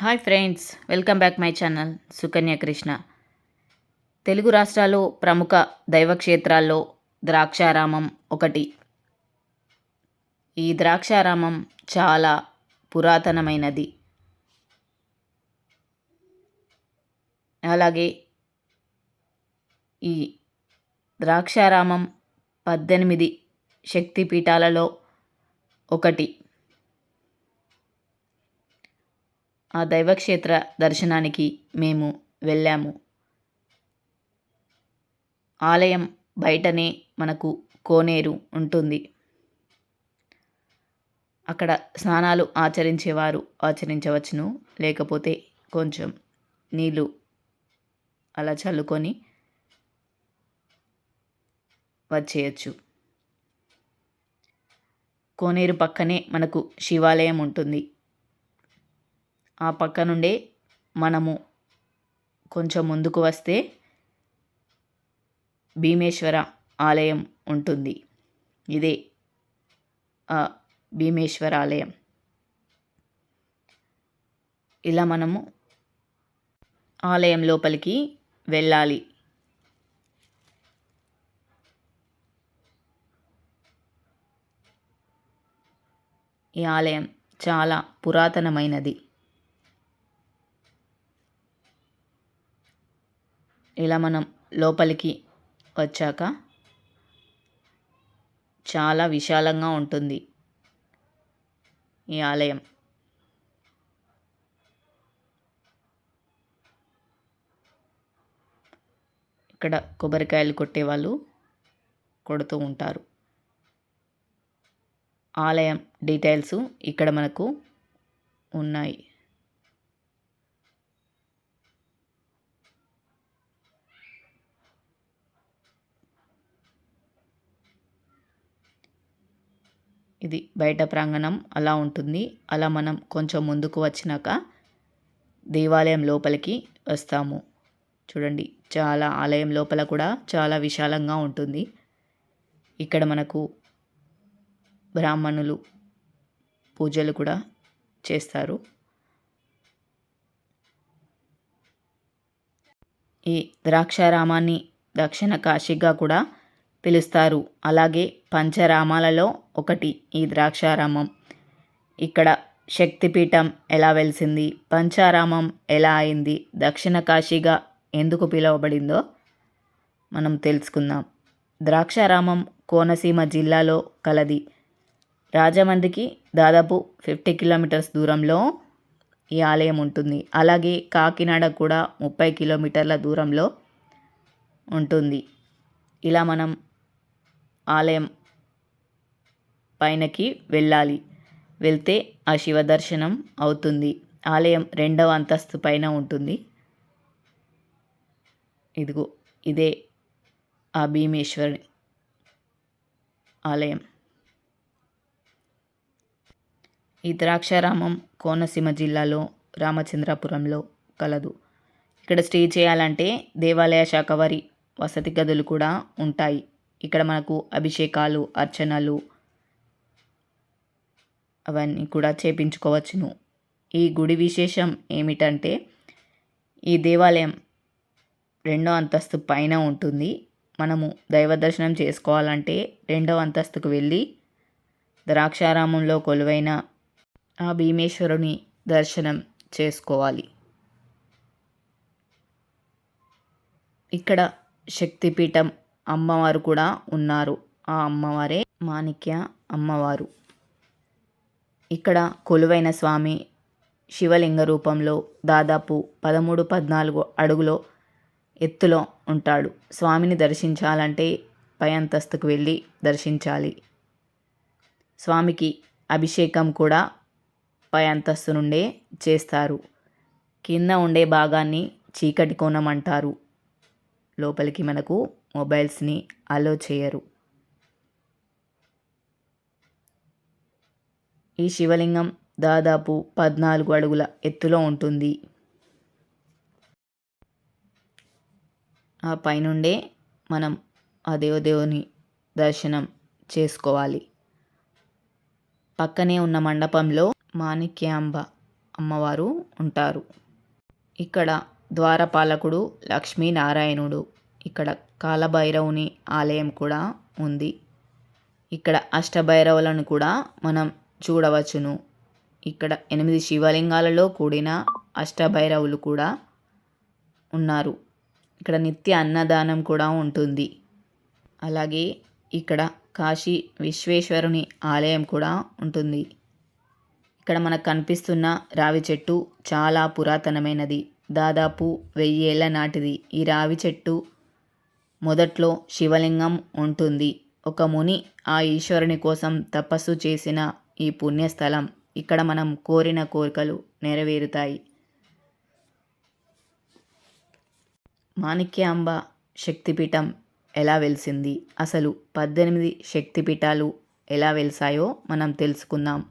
Hi friends welcome back my channel Sukanya Krishna. Telugu రాష్ట్రాలు ప్రముఖ దైవక్షేత్రాల్లో ద్రాక్షారామం ఒకటి. ఈ ద్రాక్షారామం చాలా పురాతనమైనది. అలాగే ఈ ద్రాక్షారామం పద్దెనిమిది శక్తిపీఠాలలో ఒకటి. ఆ దైవక్షేత్ర దర్శనానికి మేము వెళ్ళాము. ఆలయం బయటనే మనకు కోనేరు ఉంటుంది. అక్కడ స్నానాలు ఆచరించేవారు ఆచరించవచ్చును. లేకపోతే కొంచెం నీళ్ళు అలా చల్లుకొని వచ్చేయచ్చు. కోనేరు పక్కనే మనకు శివాలయం ఉంటుంది. ఆ పక్క నుండే మనము కొంచెం ముందుకు వస్తే భీమేశ్వర ఆలయం ఉంటుంది. ఇదే ఆ భీమేశ్వర ఆలయం. ఇలా మనము ఆలయం లోపలికి వెళ్ళాలి. ఈ ఆలయం చాలా పురాతనమైనది. ఇలా మనం లోపలికి వచ్చాక చాలా విశాలంగా ఉంటుంది ఈ ఆలయం. ఇక్కడ కొబ్బరికాయలు కొట్టేవాళ్ళు కొడుతూ ఉంటారు. ఆలయం డీటెయిల్స్ ఇక్కడ మనకు ఉన్నాయి. ఇది బయట ప్రాంగణం అలా ఉంటుంది. అలా మనం కొంచెం ముందుకు వచ్చినాక దేవాలయం లోపలికి వస్తాము. చూడండి చాలా ఆలయం లోపల కూడా చాలా విశాలంగా ఉంటుంది. ఇక్కడ మనకు బ్రాహ్మణులు పూజలు కూడా చేస్తారు. ఈ ద్రాక్షారామాన్ని దక్షిణ కాశీగా కూడా పిలుస్తారు. అలాగే పంచరామాలలో ఒకటి ఈ ద్రాక్షారామం. ఇక్కడ శక్తిపీఠం ఎలా వెలిసింది? పంచారామం ఎలా అయింది? దక్షిణ కాశీగా ఎందుకు పిలువబడిందో మనం తెలుసుకుందాం. ద్రాక్షారామం కోనసీమ జిల్లాలో కలది. రాజమండ్రికి దాదాపు ఫిఫ్టీ కిలోమీటర్స్ దూరంలో ఈ ఆలయం ఉంటుంది. అలాగే కాకినాడ కూడా ముప్పై కిలోమీటర్ల దూరంలో ఉంటుంది. ఇలా మనం ఆలయం పైనకి వెళ్ళాలి. వెళ్తే ఆ శివ దర్శనం అవుతుంది. ఆలయం రెండవ అంతస్తు పైన ఉంటుంది. ఇదిగో ఇదే ఆ భీమేశ్వరి ఆలయం. ఈ ద్రాక్షారామం కోనసీమ జిల్లాలో రామచంద్రాపురంలో కలదు. ఇక్కడ స్టే చేయాలంటే దేవాలయ శాఖ వారి వసతి గదులు కూడా ఉంటాయి. ఇక్కడ మనకు అభిషేకాలు అర్చనలు అవన్నీ కూడా చేపించుకోవచ్చును. ఈ గుడి విశేషం ఏమిటంటే ఈ దేవాలయం రెండో అంతస్తు పైన ఉంటుంది. మనము దైవ దర్శనం చేసుకోవాలంటే రెండవ అంతస్తుకు వెళ్ళి ద్రాక్షారామంలో కొలువైన ఆ భీమేశ్వరుని దర్శనం చేసుకోవాలి. ఇక్కడ శక్తిపీఠం అమ్మవారు కూడా ఉన్నారు. ఆ అమ్మవారే మాణిక్య అమ్మవారు. ఇక్కడ కొలువైన స్వామి శివలింగ రూపంలో దాదాపు పదమూడు పద్నాలుగు అడుగులో ఎత్తులో ఉంటాడు. స్వామిని దర్శించాలంటే పై అంతస్తుకు వెళ్ళి దర్శించాలి. స్వామికి అభిషేకం కూడా పై అంతస్తు నుండే చేస్తారు. కింద ఉండే భాగాన్ని చీకటి కోణం అంటారు. లోపలికి మనకు మొబైల్స్ని అలో చేయరు. ఈ శివలింగం దాదాపు పద్నాలుగు అడుగుల ఎత్తులో ఉంటుంది. ఆ పైనుండే మనం ఆ దేవదేవుని దర్శనం చేసుకోవాలి. పక్కనే ఉన్న మండపంలో మాణిక్యాంబ అమ్మవారు ఉంటారు. ఇక్కడ ద్వారపాలకుడు లక్ష్మీనారాయణుడు ఇక్కడ కాలభైరవుని ఆలయం కూడా ఉంది. ఇక్కడ అష్టభైరవులను కూడా మనం చూడవచ్చును. ఇక్కడ ఎనిమిది శివలింగాలలో కూడిన అష్టభైరవులు కూడా ఉన్నారు. ఇక్కడ నిత్య అన్నదానం కూడా ఉంటుంది. అలాగే ఇక్కడ కాశీ విశ్వేశ్వరుని ఆలయం కూడా ఉంటుంది. ఇక్కడ మనకు కనిపిస్తున్న రావి చెట్టు చాలా పురాతనమైనది. దాదాపు వెయ్యి ఏళ్ళ నాటిది. ఈ రావి చెట్టు మొదట్లో శివలింగం ఉంటుంది. ఒక ముని ఆ ఈశ్వరుని కోసం తపస్సు చేసిన ఈ పుణ్యస్థలం ఇక్కడ మనం కోరిన కోరికలు నెరవేరుతాయి. మాణిక్యాంబ శక్తిపీఠం ఎలా వెలిసింది? అసలు పద్దెనిమిది శక్తిపీఠాలు ఎలా వెలిసాయో మనం తెలుసుకుందాం.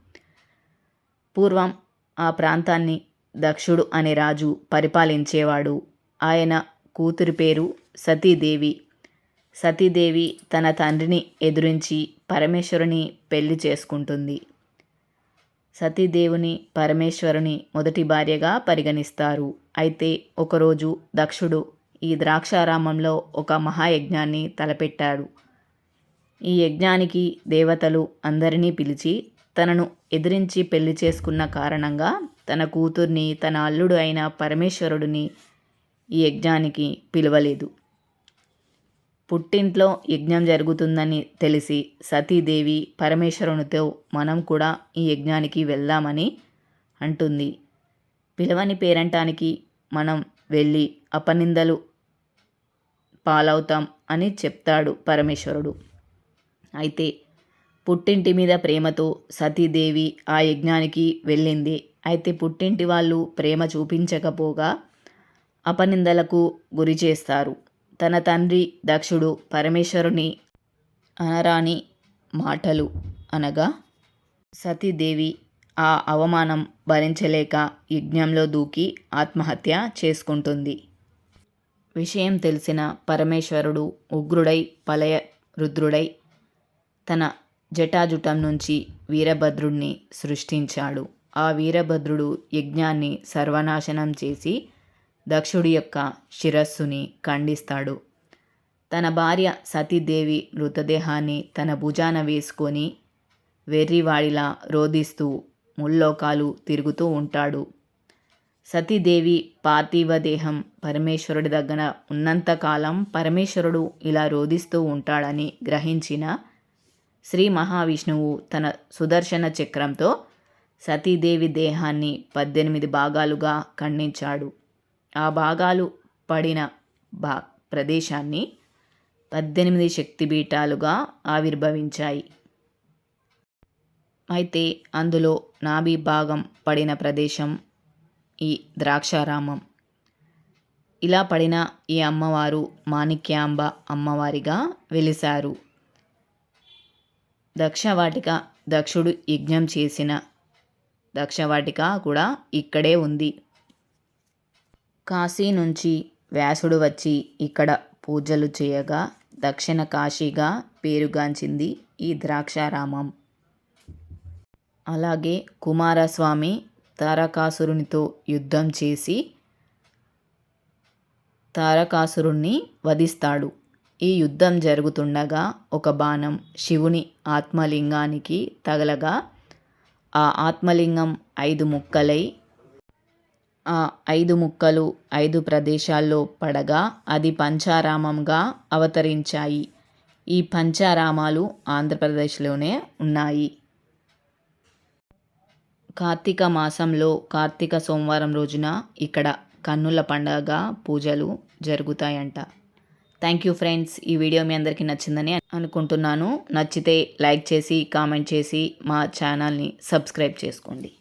పూర్వం ఆ ప్రాంతాన్ని దక్షుడు అనే రాజు పరిపాలించేవాడు. ఆయన కూతురి పేరు సతీదేవి. సతీదేవి తన తండ్రిని ఎదురించి పరమేశ్వరుని పెళ్ళి చేసుకుంటుంది. సతీదేవుని పరమేశ్వరుని మొదటి భార్యగా పరిగణిస్తారు. అయితే ఒకరోజు దక్షుడు ఈ ద్రాక్షారామంలో ఒక మహాయజ్ఞాన్ని తలపెట్టాడు. ఈ యజ్ఞానికి దేవతలు అందరినీ పిలిచి తనను ఎదిరించి పెళ్ళి చేసుకున్న కారణంగా తన కూతుర్ని తన అల్లుడు అయిన పరమేశ్వరుడిని ఈ యజ్ఞానికి పిలవలేదు. పుట్టింట్లో యజ్ఞం జరుగుతుందని తెలిసి సతీదేవి పరమేశ్వరునితో మనం కూడా ఈ యజ్ఞానికి వెళ్దామని అంటుంది. పిలవని పేరంటానికి మనం వెళ్ళి అపనిందలు పాలవుతాం అని చెప్తాడు పరమేశ్వరుడు. అయితే పుట్టింటి మీద ప్రేమతో సతీదేవి ఆ యజ్ఞానికి వెళ్ళింది. అయితే పుట్టింటి వాళ్ళు ప్రేమ చూపించకపోగా అపనిందలకు గురి చేస్తారు. తన తండ్రి దక్షుడు పరమేశ్వరుని అనరాని మాటలు అనగా సతీదేవి ఆ అవమానం భరించలేక యజ్ఞంలో దూకి ఆత్మహత్య చేసుకుంటుంది. విషయం తెలిసిన పరమేశ్వరుడు ఉగ్రుడై పలయ రుద్రుడై తన జటాజుటం నుంచి వీరభద్రుణ్ణి సృష్టించాడు. ఆ వీరభద్రుడు యజ్ఞాన్ని సర్వనాశనం చేసి దక్షుడి యొక్క శిరస్సుని ఖండిస్తాడు. తన భార్య సతీదేవి మృతదేహాన్ని తన భుజాన వేసుకొని వెర్రివాడిలా రోధిస్తూ ముల్లోకాలు తిరుగుతూ ఉంటాడు. సతీదేవి పార్థివ దేహం పరమేశ్వరుడి దగ్గర ఉన్నంతకాలం పరమేశ్వరుడు ఇలా రోధిస్తూ ఉంటాడని గ్రహించిన శ్రీ మహావిష్ణువు తన సుదర్శన చక్రంతో సతీదేవి దేహాన్ని పద్దెనిమిది భాగాలుగా ఖండించాడు. ఆ భాగాలు పడిన భా ప్రదేశాన్ని పద్దెనిమిది శక్తిపీఠాలుగా ఆవిర్భవించాయి. అయితే అందులో నాభి భాగం పడిన ప్రదేశం ఈ ద్రాక్షారామం. ఇలా పడిన ఈ అమ్మవారు మాణిక్యాంబ అమ్మవారిగా వెలిశారు. దక్షవాటిక దక్షుడు యజ్ఞం చేసిన దక్షవాటిక కూడా ఇక్కడే ఉంది. కాశీ నుంచి వ్యాసుడు వచ్చి ఇక్కడ పూజలు చేయగా దక్షిణ కాశీగా పేరుగాంచింది ఈ ద్రాక్షారామం. అలాగే కుమారస్వామి తారకాసురునితో యుద్ధం చేసి తారకాసురుణ్ణి వధిస్తాడు. ఈ యుద్ధం జరుగుతుండగా ఒక బాణం శివుని ఆత్మలింగానికి తగలగా ఆ ఆత్మలింగం ఐదు ముక్కలై ఐదు ముక్కలు ఐదు ప్రదేశాల్లో పడగా అది పంచారామంగా అవతరించాయి. ఈ పంచారామాలు ఆంధ్రప్రదేశ్లోనే ఉన్నాయి. కార్తీక మాసంలో కార్తీక సోమవారం రోజున ఇక్కడ కన్నుల పండగ పూజలు జరుగుతాయంట. Thank you friends. ఈ వీడియో మీ అందరికీ నచ్చిందని అనుకుంటున్నాను. నచ్చితే లైక్ చేసి కామెంట్ చేసి మా ఛానల్ని సబ్స్క్రైబ్ చేసుకోండి.